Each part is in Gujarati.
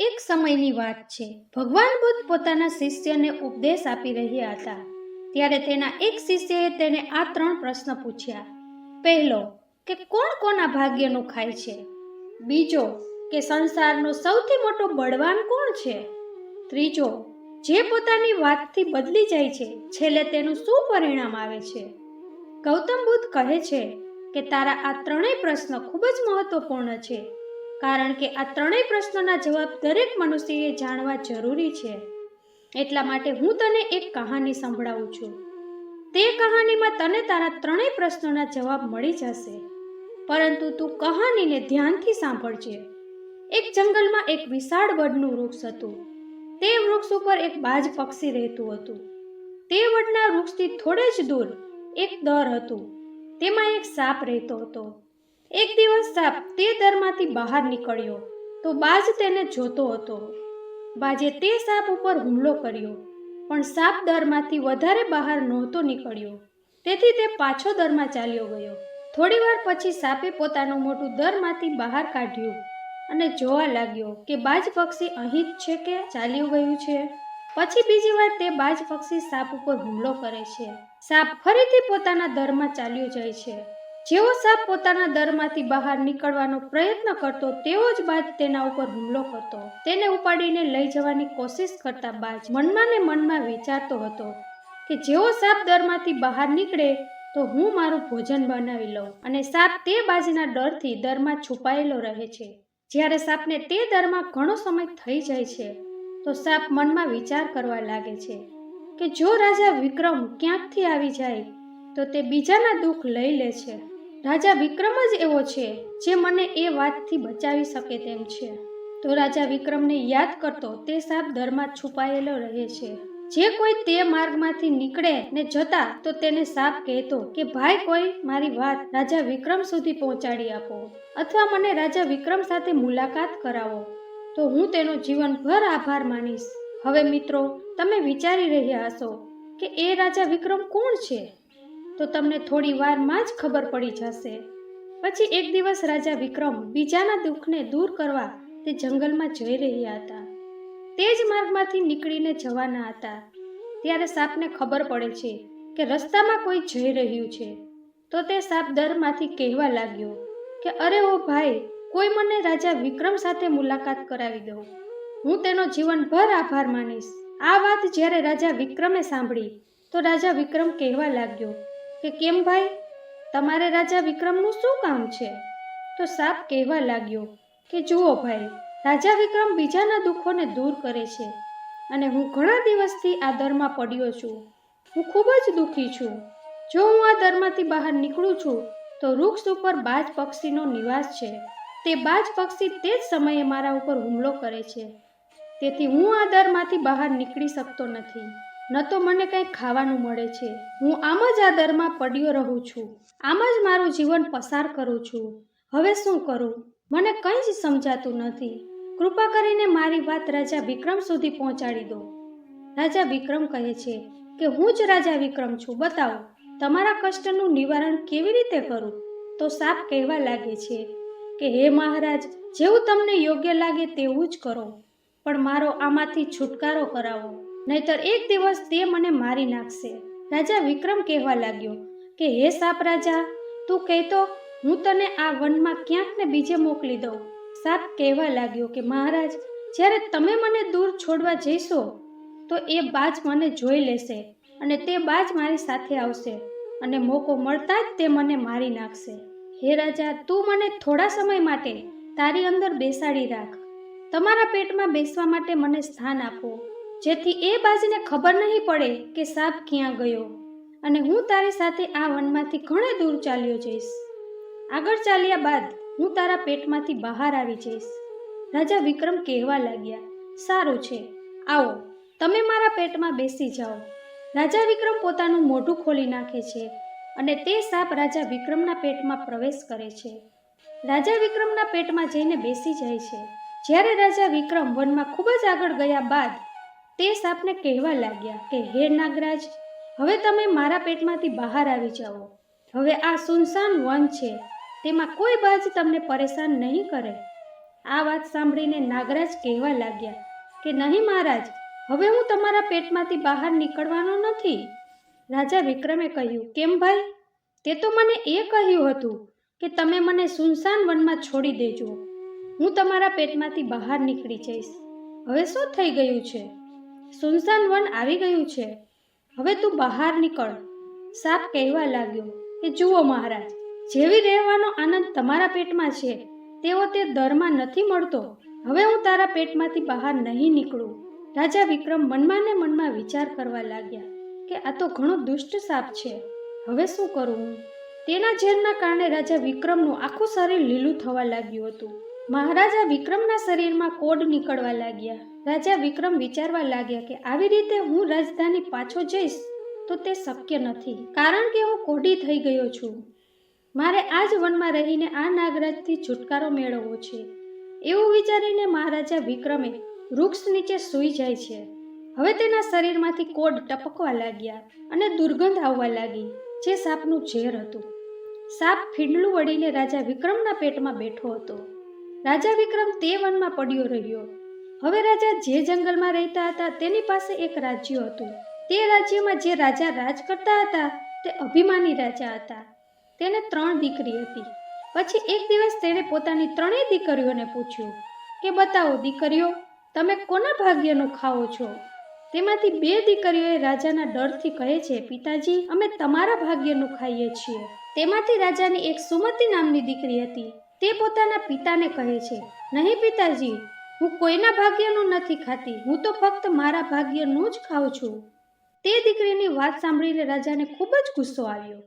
એક સમયની વાત છે. ભગવાન બુદ્ધ પોતાના શિષ્યને ઉપદેશ આપી રહ્યા હતા. ત્યારે તેના એક શિષ્યએ તેને આ ત્રણ પ્રશ્ન પૂછ્યા. પહેલો, કે કોણ કોના ભાગ્યનું ખાય છે? બીજો, કે સંસારનો સૌથી મોટો બળવાન કોણ છે? ત્રીજો, જે પોતાની વાતથી બદલી જાય છે, છેલ્લે તેનું શું પરિણામ આવે છે? ગૌતમ બુદ્ધ કહે છે કે તારા આ ત્રણેય પ્રશ્ન ખૂબ જ મહત્વપૂર્ણ છે. કારણ કે આ ત્રણેય પ્રશ્નોના જવાબ દરેક મનુષ્યએ જાણવા જરૂરી છે. એટલા માટે હું તને એક કહાની સંભળાવું છું. તે કહાનીમાં તને તારા ત્રણેય પ્રશ્નોના જવાબ મળી જશે. પરંતુ તું કહાનીને ધ્યાનથી સાંભળજે. એક જંગલમાં એક વિશાળ વડનું વૃક્ષ હતું. તે વૃક્ષ ઉપર એક બાજ પક્ષી રહેતું હતું. તે વડના વૃક્ષથી થોડે જ દૂર એક દર હતું. તેમાં એક સાપ રહેતો હતો. એક દિવસ સાપ તે દરમાંથી બહાર નીકળ્યો તો બાજ તેને જોતો હતો. બાજે તે સાપ ઉપર હુમલો કર્યો, પણ સાપ દરમાંથી વધારે બહાર નહોતો નીકળ્યો. તેથી તે પાછો દરમાં ચાલ્યો ગયો. થોડીવાર પછી સાપે પોતાનું મોટું દરમાંથી બહાર કાઢ્યું અને જોવા લાગ્યો કે બાજ પક્ષી અહીં જ છે કે ચાલ્યું ગયું છે. પછી બીજી વાર તે બાજ પક્ષી સાપ ઉપર હુમલો કરે છે. સાપ ફરીથી પોતાના દરમાં ચાલ્યો જાય છે. જેવો સાપ પોતાના દરમાંથી બહાર નીકળવાનો પ્રયત્ન કરતો તેવો જ બાજ તેના ઉપર હુમલો કરતો. તેને ઉપાડીને લઈ જવાની કોશિશ કરતા બાજ મનમાં ને મનમાં વિચારતો હતો કે જેવો સાપ દરમાંથી બહાર નીકળે, તો હું મારું ભોજન બનાવી લઉં. અને સાપ તે બાજના ડરથી દરમાં છુપાયેલો રહે છે. જ્યારે સાપને તે દરમાં ઘણો સમય થઈ જાય છે, તો સાપ મનમાં વિચાર કરવા લાગે છે કે જો રાજા વિક્રમ ક્યાંકથી આવી જાય, તો તે બીજાના દુઃખ લઈ લે છે. રાજા વિક્રમ જ એવો છે, જે મને એ વાતથી બચાવી શકે તેમ છે. તો રાજા વિક્રમને યાદ કરતો તે સાપ દરમાં છુપાયેલો રહે છે. જે કોઈ તે માર્ગમાંથી નીકળે ને જતા તો તેને સાપ કહેતો કે, ભાઈ, કોઈ મારી વાત રાજા વિક્રમ સુધી પહોંચાડી આપો અથવા મને રાજા વિક્રમ સાથે મુલાકાત કરાવો. તો હું તેનો જીવનભર આભાર માનીશ. હવે મિત્રો, તમે વિચારી રહ્યા હશો કે એ રાજા વિક્રમ કોણ છે? તો તમને થોડી વારમાં જ ખબર પડી જશે. પછી એક દિવસ રાજા વિક્રમ બીજાના દુઃખને દૂર કરવા તે જંગલમાં જઈ રહ્યા હતા. તે જ માર્ગમાંથી નીકળીને જવાના હતા. ત્યારે સાપને ખબર પડે છે કે રસ્તામાં કોઈ જઈ રહ્યું છે. તો તે સાપ દરમાંથી કહેવા લાગ્યો કે, અરે ઓ ભાઈ, કોઈ મને રાજા વિક્રમ સાથે મુલાકાત કરાવી દો. હું તેનો જીવનભર આભાર માનીશ. આ વાત જ્યારે રાજા વિક્રમે સાંભળી, તો રાજા વિક્રમ કહેવા લાગ્યો કે કેમ ભાઈ? તમારે રાજા વિક્રમનું શું કામ છે? તો સાપ કહેવા લાગ્યો કે જુઓ ભાઈ, રાજા વિક્રમ બીજાના દુઃખોને દૂર કરે છે અને હું ઘણા દિવસથી આ દરમાં પડ્યો છું. હું ખૂબ જ દુઃખી છું. જો હું આ દરમાંથી બહાર નીકળું છું, તો વૃક્ષ ઉપર બાજ પક્ષીનો નિવાસ છે. તે બાજ પક્ષી તે જ સમયે મારા ઉપર હુમલો કરે છે. તેથી હું આ દરમાંથી બહાર નીકળી શકતો નથી. ન તો મને કંઈ ખાવાનું મળે છે. હું આમ જ આ દરમાં પડ્યો રહું છું. આમ જ મારું જીવન પસાર કરું છું. હવે શું કરું? મને કંઈ જ સમજાતું નથી. કૃપા કરીને મારી વાત રાજા વિક્રમ સુધી પહોંચાડી દો. રાજા વિક્રમ કહે છે કે હું જ રાજા વિક્રમ છું, બતાવો, તમારા કષ્ટનું નિવારણ કેવી રીતે કરું? તો સાપ કહેવા લાગે છે કે, હે મહારાજ, જેવું તમને યોગ્ય લાગે તેવું જ કરો. પણ મારો આમાંથી છુટકારો કરાવો. નહીતર એક દિવસ તે મને મારી નાખશે. રાજા વિક્રમ કહેવા લાગ્યો કે, હે સાપ રાજા, તું કહેતો, હું તને આ વનમાં ક્યાંક ને બીજે મોકલી દઉં. સાપ કહેવા લાગ્યો કે, મહારાજ, જ્યારે તમે મને દૂર છોડવા જઈશો, તો એ બાજ મને જોઈ લેશે અને તે બાજ મારી સાથે આવશે અને મોકો મળતા જ તે મને મારી નાખશે. હે રાજા, તું મને થોડા સમય માટે તારી અંદર બેસાડી રાખ. તમારા પેટમાં બેસવા માટે મને સ્થાન આપો. જેથી એ બાજને ખબર નહીં પડે કે સાપ ક્યાં ગયો. અને હું તારી સાથે આ વનમાંથી ઘણે દૂર ચાલ્યો જઈશ. આગળ ચાલ્યા બાદ હું તારા પેટમાંથી બહાર આવી જઈશ. રાજા વિક્રમ કહેવા લાગ્યા, સારું છે, આવો, તમે મારા પેટમાં બેસી જાઓ. રાજા વિક્રમ પોતાનું મોઢું ખોલી નાખે છે અને તે સાપ રાજા વિક્રમના પેટમાં પ્રવેશ કરે છે. રાજા વિક્રમના પેટમાં જઈને બેસી જાય છે. જ્યારે રાજા વિક્રમ વનમાં ખૂબ જ આગળ ગયા બાદ તે સાપને કહેવા લાગ્યા કે, હે નાગરાજ, હવે તમે મારા પેટમાંથી બહાર આવી જાઓ. હવે આ સુનસાન વન છે. તેમાં કોઈ બાજ તમને પરેશાન નહીં કરે. આ વાત સાંભળીને નાગરાજ કહેવા લાગ્યા કે, નહીં મહારાજ, હવે હું તમારા પેટમાંથી બહાર નીકળવાનો નથી. રાજા વિક્રમે કહ્યું, કેમ ભાઈ? તે તો મને એ કહ્યું હતું કે, તમે મને સુનસાન વનમાં છોડી દેજો. હું તમારા પેટમાંથી બહાર નીકળી જઈશ. હવે શું થઈ ગયું છે? સુનસાન વન આવી ગયું છે. હવે તું બહાર નીકળ. સાપ કહેવા લાગ્યો કે, જુઓ મહારાજ, જેવી રહેવાનો આનંદ તમારા પેટમાં છે, તેવો તે દરમાં નથી મળતો. હવે હું તારા પેટમાંથી બહાર નહીં નીકળું. રાજા વિક્રમ મનમાં ને મનમાં વિચાર કરવા લાગ્યા કે, આ તો ઘણો દુષ્ટ સાપ છે. હવે શું કરું તેના ઝેરના કારણે રાજા વિક્રમનું આખું શરીર લીલું થવા લાગ્યું હતું. મહારાજા વિક્રમના શરીરમાં કોડ નીકળવા લાગ્યા. રાજા વિક્રમ વિચારવા લાગ્યા કે આવી રીતે હું રાજધાની પાછો જઈશ તો તે શક્ય નથી, કારણ કે હું કોડી થઈ ગયો છું. મારે આ જ વનમાં રહીને આ નાગરાજથી છુટકારો મેળવવો છે. એવું વિચારીને મહારાજા વિક્રમે વૃક્ષ નીચે સૂઈ જાય છે. હવે તેના શરીરમાંથી કોડ ટપકવા લાગ્યા અને દુર્ગંધ આવવા લાગી, જે સાપનું ઝેર હતું. સાપ ફીંડલું વળીને રાજા વિક્રમના પેટમાં બેઠો હતો. રાજા વિક્રમ તે વનમાં પડ્યો રહ્યો. હવે રાજા જે જંગલમાં રહેતા હતા તેની પાસે એક રાજ્ય હતું. તે રાજ્યમાં જે રાજા રાજ કરતા હતા તે અભિમાની રાજા હતા. તેને ત્રણ દીકરી હતી. પછી એક દિવસ તેણે પોતાની ત્રણેય દીકરીઓને પૂછ્યું કે, બતાવો દીકરીઓ, તમે કોના ભાગ્યનું ખાઓ છો? તેમાંથી બે દીકરીઓએ રાજાના ડરથી કહે છે, પિતાજી, અમે તમારા ભાગ્યનું ખાઈએ છીએ. તેમાંથી રાજાની એક સુમતિ નામની દીકરી હતી. તે પોતાના પિતાને કહે છે, નહીં પિતાજી હું કોઈના ભાગ્યનું નથી ખાતી. હું તો ફક્ત મારા ભાગ્યનું જ ખાઉં છું. તે દીકરીની વાત સાંભળીને રાજાને ખૂબ જ ગુસ્સો આવ્યો.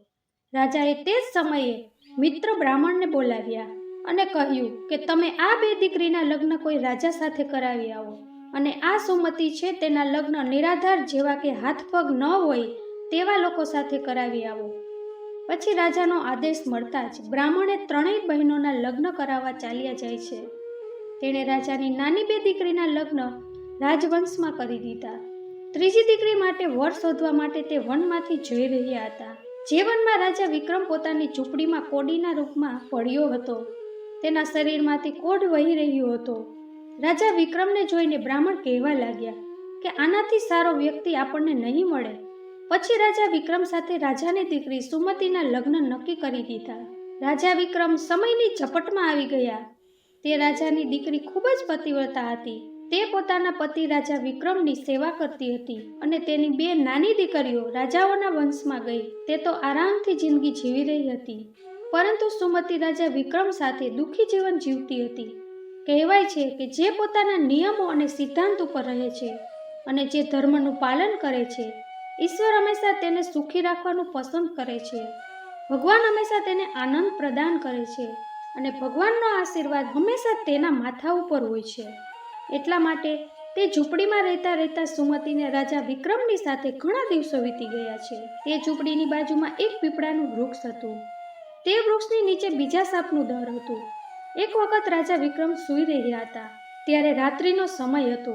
રાજાએ તે જ સમયે મિત્ર બ્રાહ્મણને બોલાવ્યા અને કહ્યું કે તમે આ બે દીકરીના લગ્ન કોઈ રાજા સાથે કરાવી આવો. અને આ સુમતિ છે તેના લગ્ન નિરાધાર જેવા કે હાથ પગ ન હોય તેવા લોકો સાથે કરાવી આવો. પછી રાજાનો આદેશ મળતા જ બ્રાહ્મણે ત્રણેય બહેનોના લગ્ન કરાવવા ચાલ્યા જાય છે. તેણે રાજાની નાની બે દીકરીના લગ્ન રાજવંશમાં કરી દીધા. ત્રીજી દીકરી માટે વર શોધવા માટે તે વનમાંથી જઈ રહ્યા હતા. જે વનમાં રાજા વિક્રમ પોતાની ઝૂંપડીમાં કોડીના રૂપમાં પડ્યો હતો. તેના શરીરમાંથી કોડ વહી રહ્યો હતો. રાજા વિક્રમને જોઈને બ્રાહ્મણ કહેવા લાગ્યા કે આનાથી સારો વ્યક્તિ આપણને નહીં મળે. પછી રાજા વિક્રમ સાથે રાજાની દીકરી સુમતીના લગ્ન નક્કી કરી દીધા. રાજા વિક્રમ સમયની ઝપટમાં આવી ગયા. તે રાજાની દીકરી ખૂબ જ પતિવ્રતા હતી. તે પોતાના પતિ રાજા વિક્રમની સેવા કરતી હતી અને તેની બે નાની દીકરીઓ રાજાઓના વંશમાં ગઈ. તે તો આરામથી જિંદગી જીવી રહી હતી. પરંતુ સુમતિ રાજા વિક્રમ સાથે દુઃખી જીવન જીવતી હતી. કહેવાય છે કે જે પોતાના નિયમો અને સિદ્ધાંત ઉપર રહે છે અને જે ધર્મનું પાલન કરે છે, ઈશ્વર હંમેશા તેને સુખી રાખવાનું પસંદ કરે છે. ભગવાન હંમેશા તેને આનંદ પ્રદાન કરે છે. અને ભગવાનનો આશીર્વાદ હંમેશા તેના માથા ઉપર હોય છે. એટલા માટે તે ઝૂંપડીમાં રહેતા રહેતા સુમતીને રાજા વિક્રમની સાથે ઘણા દિવસો વીતી ગયા છે. તે ઝૂંપડીની બાજુમાં એક પીપળાનું વૃક્ષ હતું. તે વૃક્ષની નીચે બીજા સાપનું દર હતું. એક વખત રાજા વિક્રમ સૂઈ રહ્યા હતા. ત્યારે રાત્રિનો સમય હતો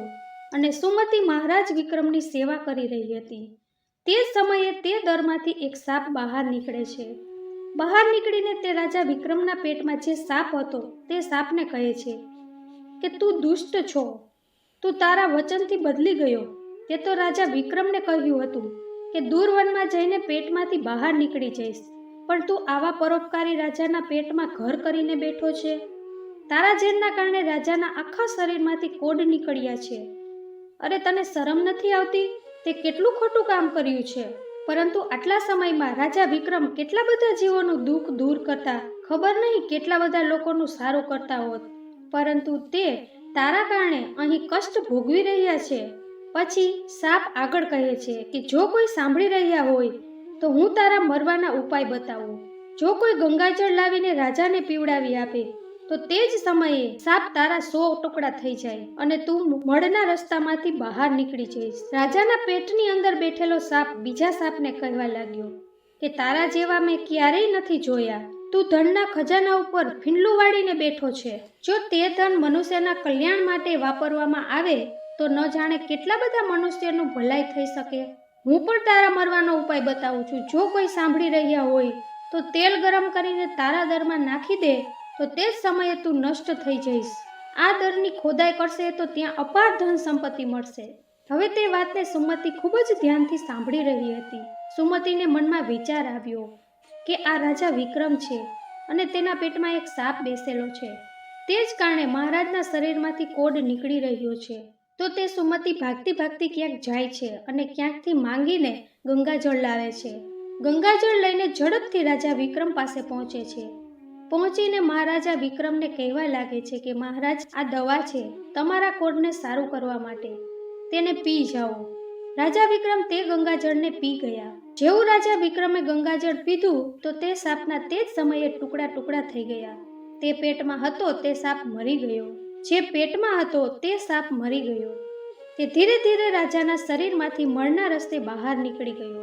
અને સુમતી મહારાજ વિક્રમની સેવા કરી રહી હતી. તે સમયે તે દરમાંથી એક સાપ બહાર નીકળે છે. બહાર નીકળીને તે રાજા વિક્રમના પેટમાં જે સાપ હતો તે સાપને કહે છે કે તું દુષ્ટ છો. તું તારા વચનથી બદલી ગયો. તે તો રાજા વિક્રમને કહ્યું હતું કે દૂર વનમાં જઈને પેટમાંથી બહાર નીકળી જઈશ. પણ તું આવા પરોપકારી રાજાના પેટમાં ઘર કરીને બેઠો છે. તારા ઝેરના કારણે રાજાના આખા શરીરમાંથી કોડ નીકળ્યા છે. અરે તને શરમ નથી આવતી? તે કેટલું ખોટું કામ કર્યું છે? પરંતુ આટલા સમયમાં રાજા વિક્રમ કેટલા બધા જીવોનું દુઃખ દૂર કરતા ખબર નહીં કેટલા બધા લોકોનું સારું કરતા હોત. પરંતુ તે તારા કારણે અહીં કષ્ટ ભોગવી રહ્યા છે. પછી સાપ આગળ કહે છે કે જો કોઈ સાંભળી રહ્યા હોય, તો હું તારા મરવાના ઉપાય બતાવું. જો કોઈ ગંગાજળ લાવીને રાજાને પીવડાવી આપે તો તે જ સમયે સાપ તારા સો ટુકડા થઈ જાય અને તું મળના રસ્તામાંથી બહાર નીકળી જઈશ. રાજાના પેટની અંદર બેઠેલો સાપ બીજા સાપને કહેવા લાગ્યો કે તારા જેવા મેં ક્યારેય નથી જોયા. તું ધનના ખજાના ઉપર ફીંડલું વાળીને બેઠો છે. જો તે ધન મનુષ્યના કલ્યાણ માટે વાપરવામાં આવે, તો ન જાણે કેટલા બધા મનુષ્યનું ભલાઈ થઈ શકે. હું પણ તારા મરવાનો ઉપાય બતાવું છું. જો કોઈ સાંભળી રહ્યા હોય, તો તેલ ગરમ કરીને તારા દરમાં નાખી દે. તો તે જ સમયે તું નષ્ટ થઈ જઈશ. આ દરની ખોદાઈ કરશે તો ત્યાં અપાર ધન સંપત્તિ મળશે. હવે તે વાતને સુમતિ ખૂબ જ ધ્યાનથી સાંભળી રહી હતી. સુમતિને મનમાં વિચાર આવ્યો કે આ રાજા વિક્રમ છે અને તેના પેટમાં એક સાપ બેસેલો છે. તે જ કારણે મહારાજના શરીરમાંથી કોડ નીકળી રહ્યો છે. તો તે સુમતિ ભાગતી ભાગતી ક્યાંક જાય છે અને ક્યાંકથી માંગીને ગંગાજળ લાવે છે. ગંગાજળ લઈને ઝડપથી રાજા વિક્રમ પાસે પહોંચે છે. પહોંચીને મહારાજા વિક્રમને કહેવા લાગે છે કે, મહારાજ, આ દવા છે. તમારા કોડને સારું કરવા માટે. તેને પી જાઓ. રાજા વિક્રમ તે ગંગાજળને પી ગયા. જેવું રાજા વિક્રમે ગંગાજળ પીધું, તો તે સાપના તે જ સમયે ટુકડા ટુકડા થઈ ગયા. તે પેટમાં હતો, તે સાપ મરી ગયો. જે પેટમાં હતો, તે સાપ મરી ગયો. તે ધીરે ધીરે રાજાના શરીરમાંથી મળના રસ્તે બહાર નીકળી ગયો.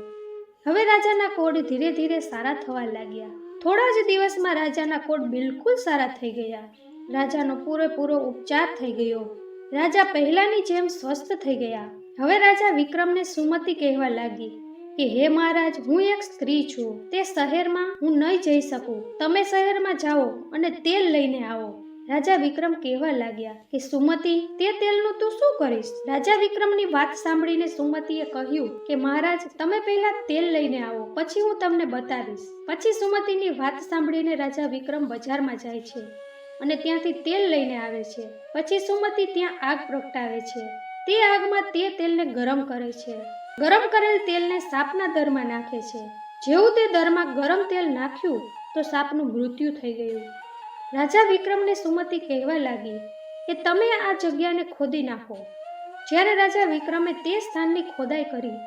હવે રાજાના કોડ ધીરે ધીરે સારા થવા લાગ્યા. થોડા જ દિવસમાં રાજાના કોડ બિલકુલ સારા થઈ ગયા. રાજાનો પૂરેપૂરો ઉપચાર થઈ ગયો. રાજા પહેલાની જેમ સ્વસ્થ થઈ ગયા. હવે રાજા વિક્રમને સુમતિ કહેવા લાગી કે, હે મહારાજ, હું એક સ્ત્રી છું. તે શહેરમાં હું નહીં જઈ શકું. તમે શહેરમાં જાઓ અને તેલ લઈને આવો. રાજા વિક્રમ કહેવા લાગ્યા કે, સુમતિ, તે તેલનું તું શું કરીશ? રાજા વિક્રમની વાત સાંભળીને સુમતિએ કહ્યું કે, મહારાજ, તમે પહેલા તેલ લઈને આવો, પછી હું તમને બતાવીશ. પછી સુમતિની વાત સાંભળીને રાજા વિક્રમ બજારમાં જાય છે અને ત્યાંથી તેલ લઈને આવે છે. પછી સુમતિ ત્યાં આગ પ્રગટાવે છે. તે આગમાં તે તેલને ગરમ કરે છે. ગરમ કરેલ તેલને સાપના દરમાં નાખે છે. જેવું તે દરમાં ગરમ તેલ નાખ્યું, તો સાપનું મૃત્યુ થઈ ગયું. રાજા વિક્રમને સુમતિ કહેવા લાગી કે તમે આ જગ્યાને ખોદી નાખો. જ્યારે રાજા વિક્રમે તે સ્થાનની ખોદાઈ કરી,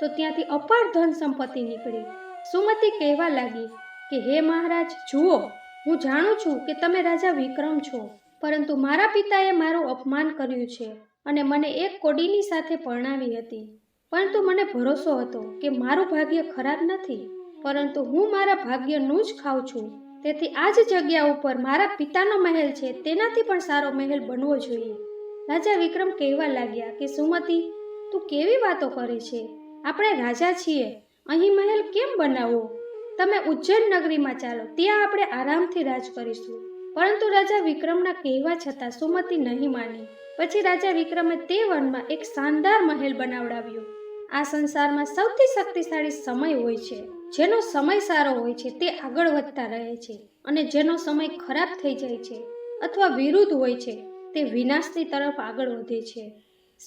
તો ત્યાંથી અપાર ધન સંપત્તિ નીકળી. સુમતિ કહેવા લાગી કે, હે મહારાજ, જુઓ, હું જાણું છું કે તમે રાજા વિક્રમ છો, પરંતુ મારા પિતાએ મારું અપમાન કર્યું છે અને મને એક કોડીની સાથે પરણાવી હતી. પરંતુ મને ભરોસો હતો કે મારું ભાગ્ય ખરાબ નથી, પરંતુ હું મારા ભાગ્યનું જ ખાઉં છું. તેથી આ જ જગ્યા ઉપર મારા પિતાનો મહેલ છે. તેનાથી પણ સારો મહેલ બનવો જોઈએ. રાજા વિક્રમ કહેવા લાગ્યા કે, સુમતી, તું કેવી વાતો કરે છે? આપણે રાજા છીએ. અહીં મહેલ કેમ બનાવવો તમે ઉજ્જૈન નગરીમાં ચાલો. ત્યાં આપણે આરામથી રાજ કરીશું. પરંતુ રાજા વિક્રમના કહેવા છતાં સુમતી નહીં માની. પછી રાજા વિક્રમે તે વનમાં એક શાનદાર મહેલ બનાવડાવ્યો. આ સંસારમાં સૌથી શક્તિશાળી સમય હોય છે. જેનો સમય સારો હોય છે તે આગળ વધતા રહે છે અને જેનો સમય ખરાબ થઈ જાય છે અથવા વિરુદ્ધ હોય છે તે વિનાશની તરફ આગળ વધે છે.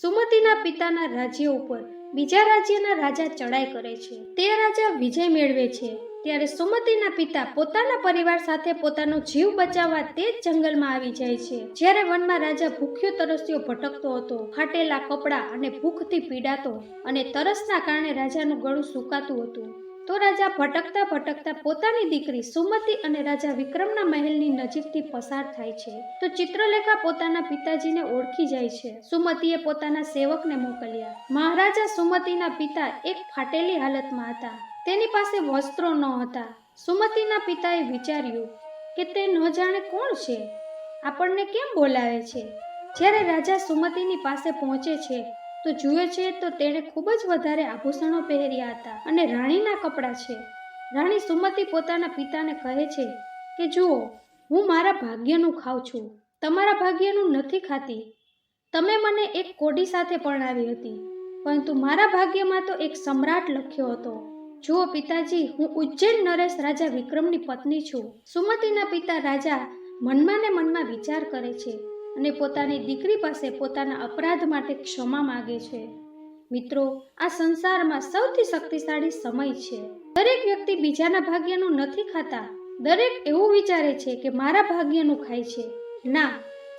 સુમતિના પિતાના રાજ્ય ઉપર બીજા રાજ્યના રાજા ચડાઈ કરે છે. તે રાજા વિજય મેળવે છે. ત્યારે સુમતિના પિતા પોતાના પરિવાર સાથે પોતાનો જીવ બચાવવા તે જ જંગલમાં આવી જાય છે. જ્યારે વનમાં રાજા ભૂખ્યો તરસ્યો ભટકતો હતો ફાટેલા કપડાં અને ભૂખથી પીડાતો અને તરસના કારણે રાજાનું ગળું સુકાતું હતું. તો રાજા ભટકતા ભટકતા પોતાની દીકરી સુમતિ અને રાજા વિક્રમના મહેલની નજીકથી પસાર થાય છે. તો ચિત્રલેખા પોતાના પિતાજીને ઓળખી જાય છે. સુમતીએ પોતાના સેવકને મોકલ્યા. મહારાજા સુમતિના પિતા એક ફાટેલી હાલતમાં હતા. તેની પાસે વસ્ત્રો ન હતા. સુમતિના પિતાએ વિચાર્યું કે તે ન જાણે કોણ છે? આપણને કેમ બોલાવે છે? જ્યારે રાજા સુમતિની પાસે પહોંચે છે તો જુએ છે તો તેણે ખૂબ જ વધારે આભૂષણો પહેર્યા હતા અને રાણીના કપડાં છે. રાણી સુમતિ પોતાના પિતાને કહે છે કે, જુઓ, હું મારા ભાગ્યનું ખાઉં છું. તમારા ભાગ્યનું નથી ખાતી. તમે મને એક કોડી સાથે પરણાવી હતી, પરંતુ મારા ભાગ્યમાં તો એક સમ્રાટ લખ્યો હતો. જુઓ પિતાજી, હું ઉજ્જૈન નરેશ રાજા વિક્રમની પત્ની છું. સુમતિના પિતા રાજા મનમાં ને મનમાં વિચાર કરે છે અને પોતાની દીકરી પાસે પોતાના અપરાધ માટે ક્ષમા માગે છે. મિત્રો, આ સંસારમાં સૌથી શક્તિશાળી સમય છે. દરેક વ્યક્તિ બીજાના ભાગ્યનું નથી ખાતા. દરેક એવું વિચારે છે કે મારા ભાગ્યનું ખાય છે. ના,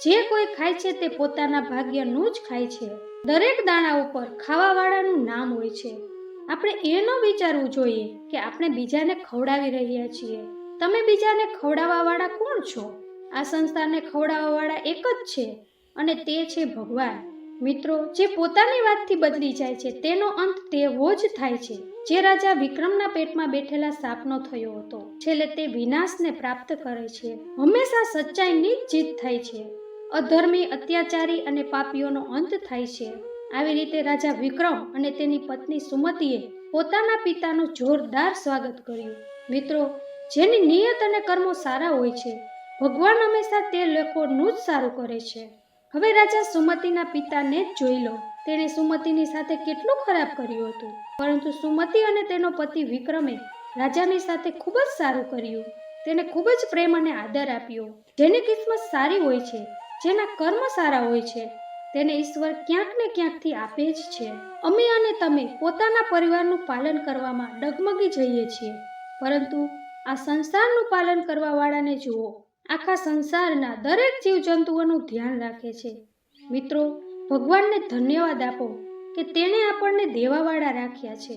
જે કોઈ ખાય છે તે પોતાના ભાગ્યનું જ ખાય છે. દરેક દાણા ઉપર ખાવાવાળાનું નામ હોય છે. આપણે એ વિચારવું જોઈએ કે આપણે બીજાને ખવડાવી રહ્યા છીએ. તમે બીજાને ખવડાવવાવાળા કોણ છો? આ સંસારને ખવડાવવાવાળા એક જ છે અને તે છે ભગવાન. મિત્રો, જે પોતાની વાતથી બદલી જાય છે, તેનો અંત તેવો જ થાય છે. જે રાજા વિક્રમના પેટમાં બેઠેલા સાપનો થયો હતો, છેલ્લે તે વિનાશને પ્રાપ્ત કરે છે. હંમેશા સચ્ચાઈની જીત થાય છે. અધર્મી, અત્યાચારી અને પાપીઓનો અંત થાય છે. આવી રીતે રાજા વિક્રમ અને તેની પત્ની સુમતીએ પોતાના પિતાનું જોરદાર સ્વાગત કર્યું. મિત્રો, જેની નિયત અને કર્મો સારા હોય છે ભગવાન હંમેશા તે લોકોનું જ સારું કરે છે. હવે રાજા સુમતિના પિતાને જ જોઈ લો. તેણે સુમતિની સાથે કેટલું ખરાબ કર્યું હતું. પરંતુ સુમતિ અને તેનો પતિ વિક્રમે રાજાની સાથે ખૂબ જ સારું કર્યું. તેને ખૂબ જ પ્રેમ અને આદર આપ્યો. જેની કિસ્મત સારી હોય છે, જેના કર્મ સારા હોય છે, તેને ઈશ્વર ક્યાંક ને ક્યાંકથી આપે જ છે. અમે અને તમે પોતાના પરિવારનું પાલન કરવામાં ડગમગી જઈએ છીએ. પરંતુ આ સંસારનું પાલન કરવાવાળાને જુઓ. આખા સંસારના દરેક જીવજંતુઓનું ધ્યાન રાખે છે. મિત્રો, ભગવાનને ધન્યવાદ આપો કે તેણે આપણને દેવાવાળા રાખ્યા છે.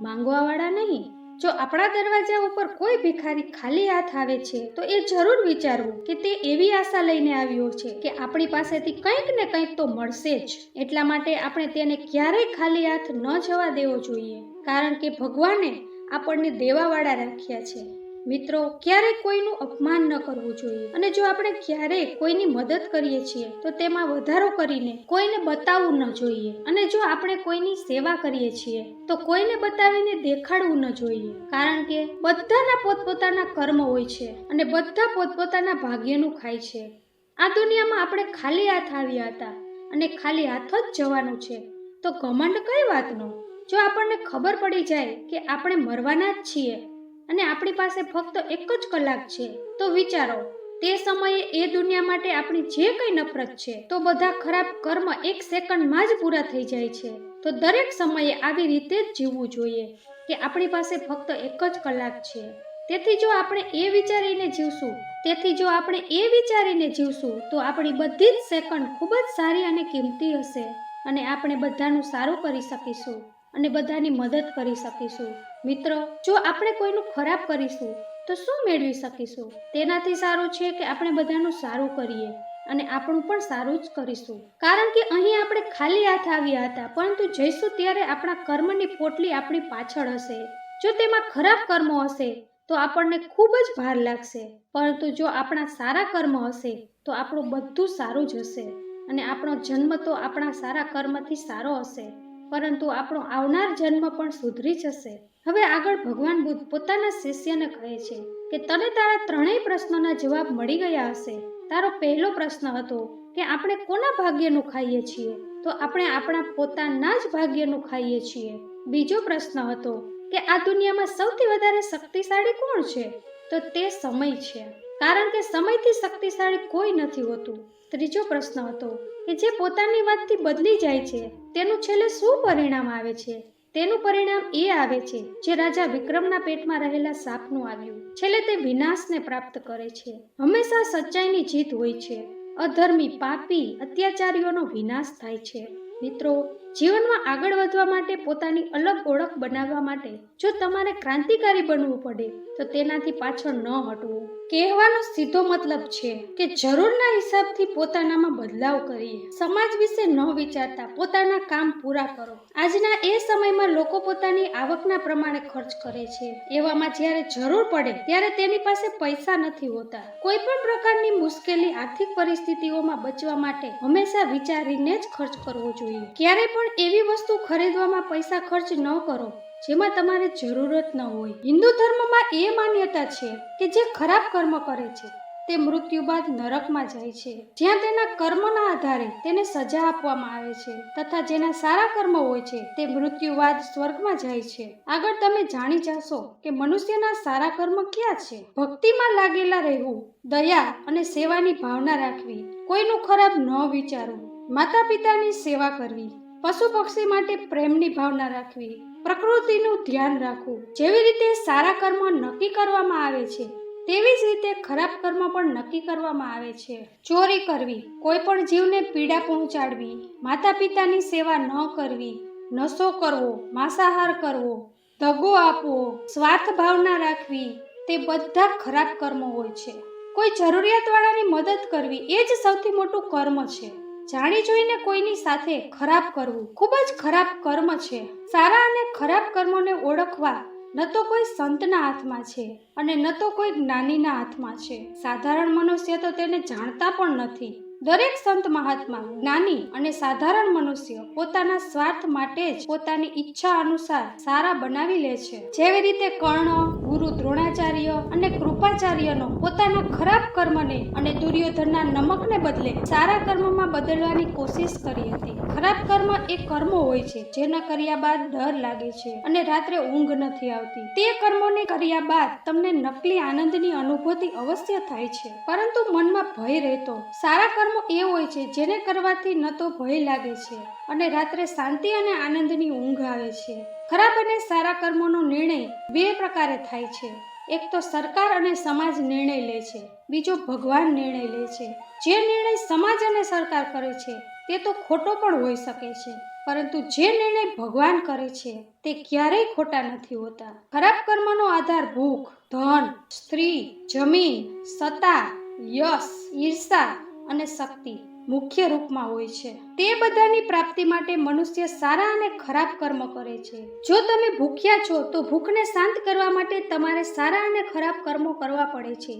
માંગવાવાળા નહીં, જો આપણા દરવાજા ઉપર કોઈ ભિખારી ખાલી હાથ આવે છે, તો એ જરૂર વિચારવું કે તે એવી આશા લઈને આવ્યો છે કે આપણી પાસેથી કંઈક ને કંઈક તો મળશે જ. એટલા માટે આપણે તેને ક્યારેય ખાલી હાથ ન જવા દેવો જોઈએ, કારણ કે ભગવાને આપણને દેવાવાળા રાખ્યા છે. મિત્રો, ક્યારેય કોઈનું અપમાન ન કરવું જોઈએ. અને જો આપણે ક્યારેય કોઈની મદદ કરીએ છીએ, તો તેમાં વધારો કરીને કોઈને બતાવવું ન જોઈએ. અને જો આપણે કોઈની સેવા કરીએ છીએ, તો કોઈને બતાવીને દેખાડવું ન જોઈએ. કારણ કે બધાના પોતપોતાના કર્મ હોય છે અને બધા પોતપોતાના ભાગ્યનું ખાય છે. આ દુનિયામાં આપણે ખાલી હાથ આવ્યા હતા અને ખાલી હાથ જ જવાનું છે. તો ઘમંડ કઈ વાતનો? જો આપણને ખબર પડી જાય કે આપણે મરવાના જ છીએ અને આપણી પાસે ફક્ત એક જ કલાક છે. તો વિચારો, તે સમયે એ દુનિયા માટે આપણી જે કંઈ નફરત છે, તો બધા ખરાબ કર્મ એક સેકન્ડમાં જ પૂરા થઈ જાય છે. તો દરેક સમયે આવી રીતે જ જીવવું જોઈએ કે આપણી પાસે ફક્ત એક જ કલાક છે. તેથી જો આપણે એ વિચારીને જીવશું, તેથી જો આપણે એ વિચારીને જીવશું, તો આપણી બધી જ સેકન્ડ ખૂબ જ સારી અને કિંમતી હશે અને આપણે બધાનું સારું કરી શકીશું. અને બધાની મદદ કરી શકીશું. મિત્રો, જો આપણે કોઈનું ખરાબ કરીશું, તો શું મેળવી શકીશું? તેનાથી સારું છે કે આપણે બધાનું સારું કરીએ અને આપણું પણ સારું જ કરીશું. કારણ કે અહીં આપણે ખાલી હાથ આવ્યા હતા, પરંતુ જઈશું ત્યારે આપણા કર્મની પોટલી આપણી પાછળ હશે. જો તેમાં ખરાબ કર્મો હશે, તો આપણને ખૂબ જ ભાર લાગશે. પરંતુ જો આપણા સારા કર્મ હશે, તો આપણું બધું સારું જ હશે અને આપણો જન્મ તો આપણા સારા કર્મથી સારો હશે. પરંતુ આપણો આવનાર જન્મ પણ સુધરી જશે. હવે આગળ ભગવાન બુદ્ધ પોતાના શિષ્યને કહે છે કે, તને તારા ત્રણેય પ્રશ્નોના જવાબ મળી ગયા હશે. તારો પહેલો પ્રશ્ન હતો કે, આપણે કોના ભાગ્યનું ખાઈએ છીએ? તો આપણે આપણા પોતાના જ ભાગ્યનું ખાઈએ છીએ. બીજો પ્રશ્ન હતો કે, આ દુનિયામાં સૌથી વધારે શક્તિશાળી કોણ છે? તો તે સમય છે. કારણ કે સમયથી શક્તિશાળી કોઈ નથી હોતું. ત્રીજો પ્રશ્ન હતો કે જે પોતાની વાતથી બદલી જાય છે, તેનું છેલ્લે શું પરિણામ આવે છે? તેનું પરિણામ એ આવે છે જે રાજા વિક્રમના પેટમાં રહેલા સાપનું આવ્યું. છેલ્લે તે વિનાશને પ્રાપ્ત કરે છે. હંમેશા સચ્ચાઈની જીત હોય છે. અધર્મી પાપી, અત્યાચારીઓનો વિનાશ થાય છે. મિત્રો જીવનમાં આગળ વધવા માટે પોતાની અલગ ઓળખ બનાવવા માટે જો તમારે ક્રાંતિકારી બનવું પડે, તો તેનાથી પાછળ ન હટવું. કહેવાનો સીધો મતલબ છે કે જરૂરના હિસાબથી પોતાનામાં બદલાવ કરીએ. સમાજ વિશે ન વિચારતા પોતાના કામ પૂરા કરો. આજના એ સમયમાં લોકો પોતાની આવકના પ્રમાણે ખર્ચ કરે છે. એવામાં જ્યારે જરૂર પડે, ત્યારે તેની પાસે પૈસા નથી હોતા. કોઈ પણ પ્રકારની મુશ્કેલી આર્થિક પરિસ્થિતિઓમાં બચવા માટે હંમેશા વિચારીને જ ખર્ચ કરવો જોઈએ. ક્યારે પણ એવી વસ્તુ ખરીદવામાં પૈસા ખર્ચ ન કરો, જેમાં તમારે જરૂરત ન હોય. હિન્દુ ધર્મમાં એ માન્યતા છે કે જે ખરાબ કર્મ કરે છે, તે મૃત્યુ બાદ નરકમાં જાય છે. જ્યાં તેના કર્મના આધારે તેને સજા આપવામાં આવે છે, તથા જેના સારા કર્મ હોય છે, તે મૃત્યુ બાદ સ્વર્ગમાં જાય છે. આગળ તમે જાણી જશો કે મનુષ્યના સારા કર્મ ક્યાં છે. ભક્તિમાં લાગેલા રહેવું, દયા અને સેવાની ભાવના રાખવી, કોઈનું ખરાબ ન વિચારવું માતા પિતાની સેવા કરવી પશુ પક્ષી માટે પ્રેમની ભાવના રાખવી, પ્રકૃતિનું ધ્યાન રાખવું, જેવી રીતે સારા કર્મ નક્કી કરવામાં આવે છે, તેવી જ રીતે ખરાબ કર્મ પણ નક્કી કરવામાં આવે છે. ચોરી કરવી કોઈ પણ જીવને પીડા પહોંચાડવી માતા પિતાની સેવા ન કરવી, નશો કરવો, માંસાહાર કરવો, દગો આપવો, સ્વાર્થ ભાવના રાખવી, તે બધા ખરાબ કર્મો હોય છે. કોઈ જરૂરિયાતવાળાની મદદ કરવી એ જ સૌથી મોટું કર્મ છે. જાણી જોઈને કોઈની સાથે ખરાબ કરવું ખૂબ જ ખરાબ કર્મ છે. સારા અને ખરાબ કર્મોને ઓળખવા ન તો કોઈ સંતના હાથમાં છે અને ન તો કોઈ જ્ઞાનીના હાથમાં છે. સાધારણ મનુષ્ય તો તેને જાણતા પણ નથી. દરેક સંત મહાત્મા, જ્ઞાની અને સાધારણ મનુષ્ય પોતાના સ્વાર્થ માટે જ પોતાની ઈચ્છા અનુસાર સારા બનાવી લે છે. જેવી રીતે કર્ણ ગુરુ દ્રોણાચાર્ય અને કૃપાચાર્યનો પોતાના ખરાબ કર્મને અને દુર્યોધનના નમકને બદલે સારા કર્મમાં બદલવાની કોશિશ કરી હતી. ખરાબ કર્મ એ કર્મો હોય છે, જેના કર્યા બાદ ડર લાગે છે અને રાત્રે ઊંઘ નથી આવતી. તે કર્મોને કર્યા બાદ તમને નકલી આનંદની અનુભૂતિ અવશ્ય થાય છે. પરંતુ મનમાં ભય રહેતો. સારા કર્મો એ હોય છે, જેને કરવાથી ન તો ભય લાગે છે. અને રાત્રે શાંતિ અને આનંદની ઊંઘ આવે છે. ખરાબ અને સારા કર્મોનો નિર્ણય બે પ્રકારે થાય છે. એક તો સરકાર અને સમાજ નિર્ણય લે છે. બીજો ભગવાન નિર્ણય લે છે. જે નિર્ણય સમાજ અને સરકાર કરે છે, તે તો ખોટો પણ હોઈ શકે છે. પરંતુ જે નિર્ણય ભગવાન કરે છે, તે ક્યારેય ખોટા નથી હોતા. ખરાબ કર્મનો આધાર ભૂખ, ધન, સ્ત્રી, જમીન, સત્તા, યશ, ઈર્ષા અને શક્તિ. મુખ્ય રૂપમાં હોય છે. તે બધાની પ્રાપ્તિ માટે મનુષ્ય સારા અને ખરાબ કર્મ કરે છે. જો તમે ભૂખ્યા છો, તો ભૂખને શાંત કરવા માટે તમારે સારા અને ખરાબ કર્મો કરવા પડે છે.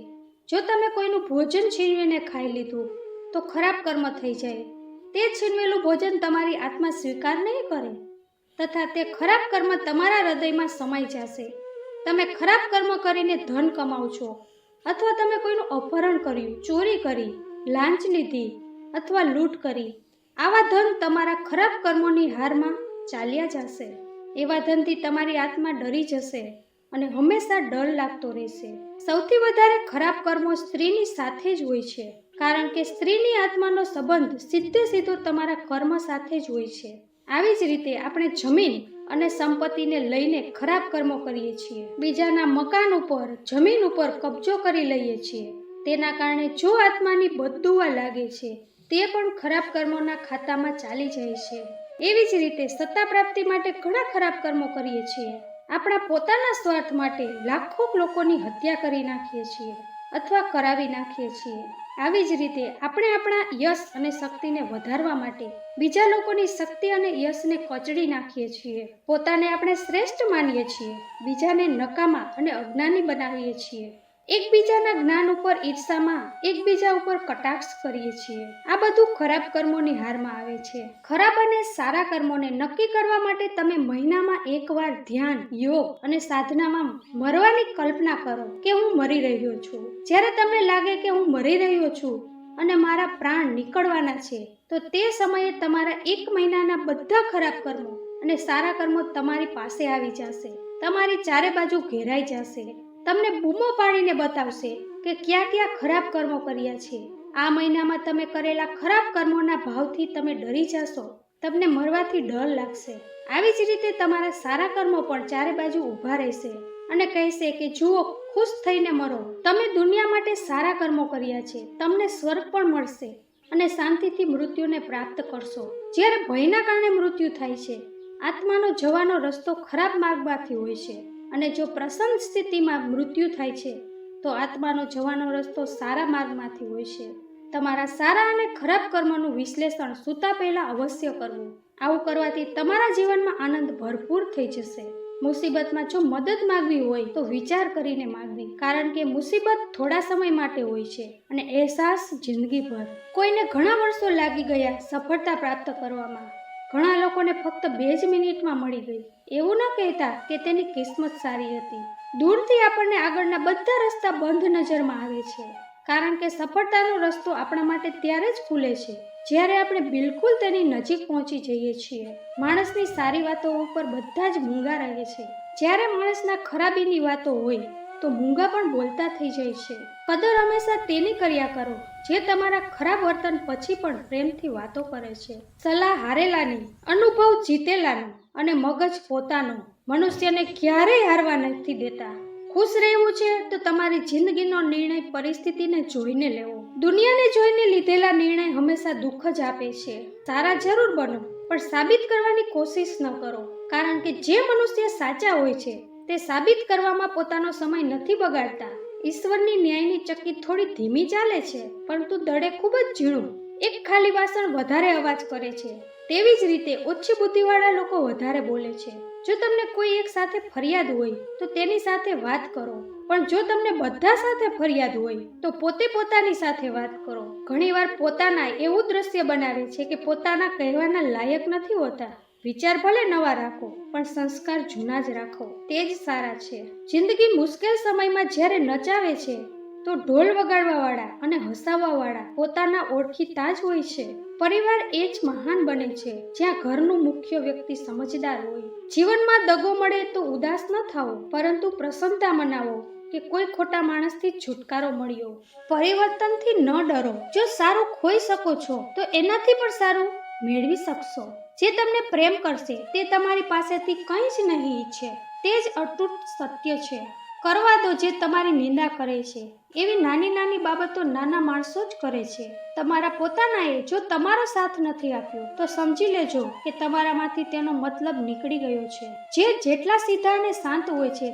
જો તમે કોઈનું ભોજન છીનવીને ખાઈ લીધું, તો ખરાબ કર્મ થઈ જાય. તે છીનવેલું ભોજન તમારી આત્મા સ્વીકાર નહીં કરે. તથા તે ખરાબ કર્મ તમારા હૃદયમાં સમાઈ જશે. તમે ખરાબ કર્મ કરીને ધન કમાવ છો અથવા તમે કોઈનું અપહરણ કર્યું, ચોરી કરી, લાંચ લીધી અથવા લૂંટ કરી. આવા ધન તમારા ખરાબ કર્મોની હારમાં ચાલ્યા જશે. એવા ધનથી તમારી આત્મા ડરી જશે અને હંમેશા ડર લાગતો રહેશે. સૌથી વધારે ખરાબ કર્મો સ્ત્રીની સાથે જ હોય છે, કારણ કે સ્ત્રીની આત્માનો સંબંધ સીધે સીધો તમારા કર્મ સાથે જ હોય છે. આવી જ રીતે આપણે જમીન અને સંપત્તિને લઈને ખરાબ કર્મો કરીએ છીએ. બીજાના મકાન ઉપર, જમીન ઉપર કબજો કરી લઈએ છીએ. તેના કારણે જો આત્માની બદદુવા લાગે છે તે પણ ખરાબ કર્મોના ખાતામાં ચાલી જાય છે. એવી જ રીતે સત્તા પ્રાપ્તિ માટે ઘણા ખરાબ કર્મો કરીએ છીએ. આપણા પોતાના સ્વાર્થ માટે લાખો લોકોની હત્યા કરી નાખીએ છીએ અથવા કરાવી નાખીએ છીએ. આવી જ રીતે આપણે આપણા યશ અને શક્તિને વધારવા માટે બીજા લોકોની શક્તિ અને યશને કચડી નાખીએ છીએ. પોતાને આપણે શ્રેષ્ઠ માનીએ છીએ, બીજાને નકામા અને અજ્ઞાની બનાવીએ છીએ. એકબીજાના જ્ઞાન ઉપર ઈર્ષામાં એકબીજા ઉપર કટાક્ષ કરીએ છીએ. આ બધું ખરાબ કર્મોની હારમાં આવે છે. ખરાબ અને સારા કર્મોને નક્કી કરવા માટે તમે મહિનામાં એકવાર ધ્યાન, યોગ અને સાધનામાં મરવાની કલ્પના કરો કે હું મરી રહ્યો છું. જ્યારે તમને લાગે કે હું મરી રહ્યો છું અને મારા પ્રાણ નીકળવાના છે, તો તે સમયે તમારા એક મહિનાના બધા ખરાબ કર્મો અને સારા કર્મો તમારી પાસે આવી જશે. તમારી ચારે બાજુ ઘેરાઈ જશે. તમને બૂમો પાડીને બતાવશે કે ક્યાં ક્યાં ખરાબ કર્મો કર્યા છે. આ મહિનામાં તમે કરેલા ખરાબ કર્મોના ભાવથી તમે ડરી જશો. તમને મરવાથી ડર લાગશે. આવી જ રીતે તમારા સારા કર્મો પણ ચારે બાજુ ઊભા રહેશે અને કહેશે કે, જુઓ, ખુશ થઈને મરો. તમે દુનિયા માટે સારા કર્મો કર્યા છે. તમને સ્વર્ગ પણ મળશે અને શાંતિથી મૃત્યુને પ્રાપ્ત કરશો. જ્યારે ભયના કારણે મૃત્યુ થાય છે, આત્માનો જવાનો રસ્તો ખરાબ માર્ગમાંથી હોય છે. અને જો પ્રસન્ન સ્થિતિમાં મૃત્યુ થાય છે, તો આત્માનો જવાનો રસ્તો સારા માર્ગમાંથી હોય છે. તમારા સારા અને ખરાબ કર્મનું વિશ્લેષણ સૂતા પહેલાં અવશ્ય કરવું. આવું કરવાથી તમારા જીવનમાં આનંદ ભરપૂર થઈ જશે. મુસીબતમાં જો મદદ માગવી હોય, તો વિચાર કરીને માગવી, કારણ કે મુસીબત થોડા સમય માટે હોય છે અને અહેસાસ જિંદગીભર. કોઈને ઘણા વર્ષો લાગી ગયા સફળતા પ્રાપ્ત કરવામાં. ઘણા લોકોને ફક્ત બે જ મિનિટમાં મળી ગઈ. એવું ન કહેતા કે તેની કિસ્મત સારી હતી. દૂરથી આપણને આગળના બધા રસ્તા બંધ નજરમાં આવે છે. કારણ કે સફળતાનો રસ્તો આપણા માટે ત્યારે જ ખુલે છે, જ્યારે આપણે બિલકુલ તેની નજીક પહોંચી જઈએ છીએ. માણસની સારી વાતો ઉપર બધા જ મૂંગા રહે છે. જ્યારે માણસના ખરાબીની વાતો હોય તો મૂંગા પણ બોલતા થઈ જાય છે. કદર હંમેશા તેની કર્યા કરો, જે તમારા ખરાબ વર્તન પછી પણ પ્રેમથી વાતો કરે છે. સલાહ હારેલાની, અનુભવ જીતેલાનો અને મગજ પોતાનો મનુષ્યને ક્યારેય હારવા નથી દેતા. ખુશ રહેવું છે તો તમારી જિંદગીનો નિર્ણય પરિસ્થિતિને જોઈને લેવો. દુનિયાને જોઈને લીધેલા નિર્ણય હંમેશા દુઃખ જ આપે છે. સારા જરૂર બનો, પણ સાબિત કરવાની કોશિશ ન કરો. કારણ કે જે મનુષ્ય સાચા હોય છે તે સાબિત કરવામાં પોતાનો સમય નથી બગાડતા. ઈશ્વરની ન્યાયની ચક્કી થોડી ધીમી ચાલે છે, પરંતુ દડે ખૂબ જ ઝીણું. એક ખાલી વાસણ વધારે અવાજ કરે છે. તેવી જ રીતે ઓછી બુદ્ધિવાળા લોકો વધારે બોલે છે. જો તમને કોઈ એક સાથે ફરિયાદ હોય, તો તેની સાથે વાત કરો. પણ જો તમને બધા સાથે ફરિયાદ હોય, તો પોતે પોતાની સાથે વાત કરો. ઘણીવાર પોતાના એવું દ્રશ્ય બનાવે છે કે પોતાના કહેવાના લાયક નથી હોતા. વિચાર ભલે નવા રાખો, પણ સંસ્કાર જૂના જ રાખો. તે જ સારા છે. જિંદગી મુશ્કેલ સમયમાં જ્યારે નચાવે છે, તો ઢોલ વગાડવાવાળા અને હસાવવાવાળા પોતાના ઓળખીતા જ હોય છે. પરિવાર એ જ મહાન બને છે, જ્યાં ઘરનું મુખ્ય વ્યક્તિ સમજદાર હોય. જીવનમાં દગો મળે તો ઉદાસ ન થાઓ, પરંતુ પ્રસન્નતા મનાવો કે કોઈ ખોટા માણસથી છુટકારો મળ્યો. પરિવર્તનથી ન ડરો. જો સારું ખોઈ શકો છો, તો એનાથી પણ સારું મેળવી શકશો. જે તમને પ્રેમ કરશે તે તમારી પાસેથી કંઈ જ નહીં ઈચ્છે. તે જ અતૂટ સત્ય છે. કરવા દો જે તમારી નિંદા કરે છે. એવી નાની નાની બાબતો નાના માણસો જ કરે છે. તમારા પોતાનાએ જો તમારો સાથ નથી આપ્યો, તો સમજી લેજો કે તમારામાંથી તેનો મતલબ નીકળી ગયો છે. જે જેટલા સીધા અને શાંત હોય છે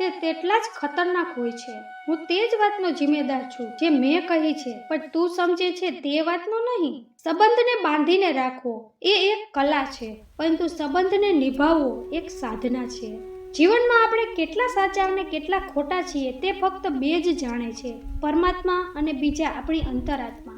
તે તેટલા જ ખતરનાક હોય છે. હું તે જ વાતનો જિમ્મેદાર છું જે મેં કહી છે, પણ તું સમજે છે તે વાતનો નહીં. સંબંધને બાંધીને રાખવો એ એક કલા છે, પરંતુ સંબંધને નિભાવવો એક સાધના છે. જીવનમાં આપણે કેટલા સાચા અને કેટલા ખોટા છીએ તે ફક્ત બે જ જાણે છે, પરમાત્મા અને બીજા આપણી અંતરાત્મા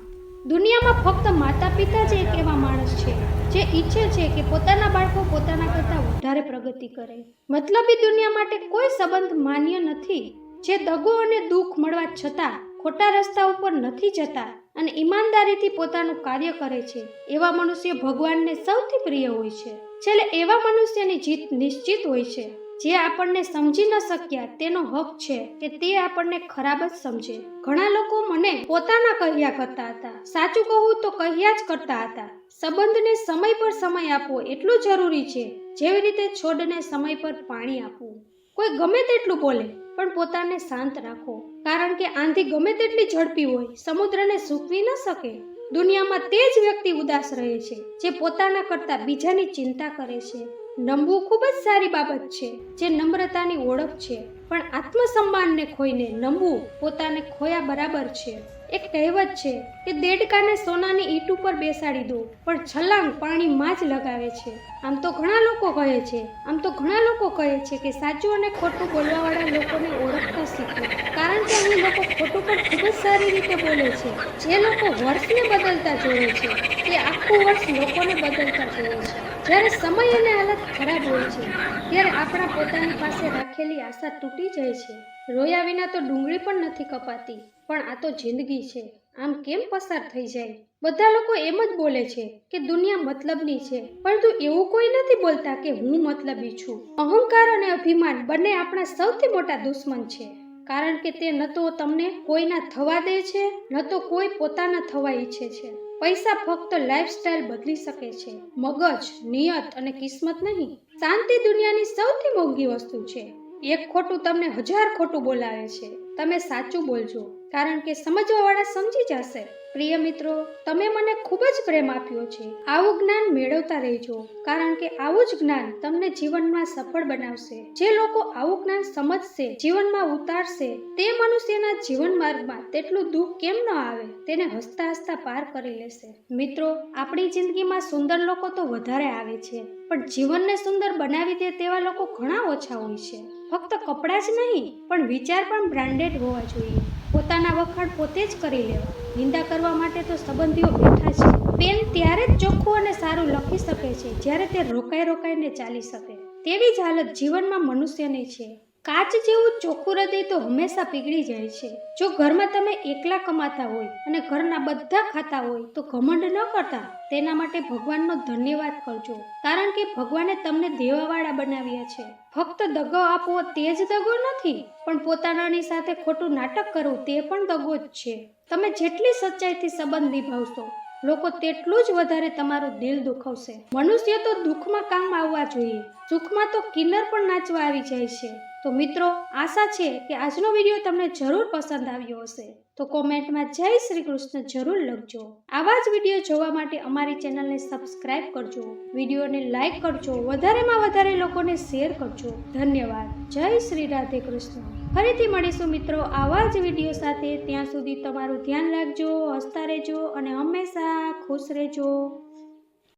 દુનિયામાં ફક્ત માતા પિતા જ એક એવા માણસ છે, જે ઈચ્છે છે કે પોતાના બાળકો પોતાના કરતાં વધારે પ્રગતિ કરે. મતલબી દુનિયા માટે કોઈ સંબંધ માન્ય નથી. જે દગો અને દુઃખ મળવા છતાં ખોટા રસ્તા ઉપર નથી જતા અને ઈમાનદારીથી પોતાનું કાર્ય કરે છે, એવા મનુષ્ય ભગવાનને સૌથી પ્રિય હોય છે. છેલ્લે એવા મનુષ્યની જીત નિશ્ચિત હોય છે. જે આપણને સમજી ન શક્યા તેનો હક છે કે તે આપણને ખરાબ જ સમજે. ઘણા લોકો મને પોતાના કહ્યા કરતા હતા. સાચું કહું તો કહ્યા જ કરતા હતા. સંબંધને સમય પર સમય આપવો એટલું જરૂરી છે. જેવી રીતે છોડને સમય પર પાણી આપવું. કોઈ ગમે તેટલું બોલે, પણ પોતાને શાંત રાખો. કારણ કે આંધી ગમે તેટલી ઝડપી હોય, સમુદ્રને સૂકવી ન શકે. દુનિયામાં તે જ વ્યક્તિ ઉદાસ રહે છે, જે પોતાના કરતાં બીજાની ચિંતા કરે છે. નમવું ખૂબ જ સારી બાબત છે, જે નમ્રતાની ઓળખ છે, પણ આત્મસન્માનને ખોઈને નમવું પોતાને ખોયા બરાબર છે. એક કહેવત છે કે દેડકાને સોનાની ઈંટ ઉપર બેસાડી દો, પણ છલાંગ પાણીમાં જ લગાવે છે. આમ તો ઘણા લોકો કહે છે, આમ તો ઘણા લોકો કહે છે કે સાચું અને ખોટું બોલવાવાળા લોકોને ઓળખતા શીખો. કારણ કે અહીં લોકો ખોટું પણ ખૂબ જ સારી રીતે બોલે છે. જે લોકો વર્ષને બદલતા જોવે છે તે આખું વર્ષ લોકોને બદલતા જોવે છે. જ્યારે સમય અને હાલત ખરાબ હોય છે, ત્યારે આપણા પોતાની પાસે રાખેલી આશા તૂટી જાય છે. રોયા વિના તો ડુંગળી પણ નથી કપાતી, પણ આ તો જિંદગી છે. આમ કેમ પસાર થઈ જાય? બધા લોકો એમ જ બોલે છે કે દુનિયા મતલબની છે, પરંતુ એવું કોઈ નથી બોલતા કે હું મતલબી છું. અહંકાર અને અભિમાન બંને આપણા સૌથી મોટા દુશ્મન છે. કારણ કે તે ન તો તમને કોઈના થવા દે છે, ન તો કોઈ પોતાના થવા ઈચ્છે છે. પૈસા ફક્ત લાઈફસ્ટાઈલ બદલી શકે છે. મગજ, નિયત અને કિસ્મત નહીં. શાંતિ દુનિયાની સૌથી મોંઘી વસ્તુ છે. એક ખોટું તમને હજાર ખોટું બોલાવે છે. તમે સાચું બોલજો. કારણ કે સમજવાવાળા સમજી જશે. પ્રિય મિત્રો, તમે મને ખૂબ જ પ્રેમ આપ્યો છે. આવું જ્ઞાન મેળવતા રહેજો, કારણ કે આવું જ જ્ઞાન તમને જીવનમાં સફળ બનાવશે. જે લોકો આવું જ્ઞાન સમજશે, જીવનમાં ઉતારશે, તે મનુષ્યના જીવન માર્ગમાં તેટલું દુઃખ કેમ ન આવે, તેને હસતા હસતા પાર કરી લેશે. મિત્રો, આપણી જિંદગીમાં સુંદર લોકો તો વધારે આવે છે, પણ જીવનને સુંદર બનાવી દે તેવા લોકો ઘણા ઓછા હોય છે. ફક્ત કપડાં જ નહીં, પણ વિચાર પણ બ્રાન્ડેડ હોવા જોઈએ. પોતાના વખાણ પોતે જ કરી લેવા. નિંદા કરવા માટે તો સંબંધીઓ બેઠા છે. પેન ત્યારે જ ચોખ્ખું અને સારું લખી શકે છે, જ્યારે તે રોકાઈ રોકાઈને ચાલી શકે. તેવી જ હાલત જીવનમાં મનુષ્યની છે. કાચ જેવું ચોખ્ખું હૃદય તો હંમેશા પીગળી જાય છે. જો ઘરમાં તમે એકલા કમાતા હોય અને ઘરના બધા ખાતા હોય તો ઘમંડ ન કરતા. તેના માટે ભગવાનનો ધન્યવાદ કરજો. કારણ કે ભગવાને તમને દેવાવાળા બનાવ્યા છે. ફક્ત દગો આપવો તે જ દગો નથી, પણ પોતાનાની સાથે ખોટું નાટક કરવું તે પણ દગો જ છે. તમે જેટલી સચ્ચાઈથી સંબંધ નિભાવશો લોકો તેટલું જ વધારે તમારું દિલ દુખવશે. મનુષ્ય તો દુઃખમાં કામ આવવા જોઈએ. સુખમાં તો કિન્નર પણ નાચવા આવી જાય છે. તો મિત્રો, આશા છે કે આજનો વીડિયો તમને જરૂર પસંદ આવ્યો હશે. તો કોમેન્ટમાં જય શ્રી કૃષ્ણ જરૂર લખજો. આવા જ વીડિયો જોવા માટે અમારી ચેનલને સબસ્ક્રાઇબ કરજો. વિડીયોને લાઇક કરજો. વધારેમાં વધારે લોકોને શેર કરજો. ધન્યવાદ. જય શ્રી રાધે કૃષ્ણ. ફરીથી મળીશું મિત્રો આવા જ વીડિયો સાથે. ત્યાં સુધી તમારું ધ્યાન રાખજો, હસતા રહેજો અને હંમેશા ખુશ રહેજો.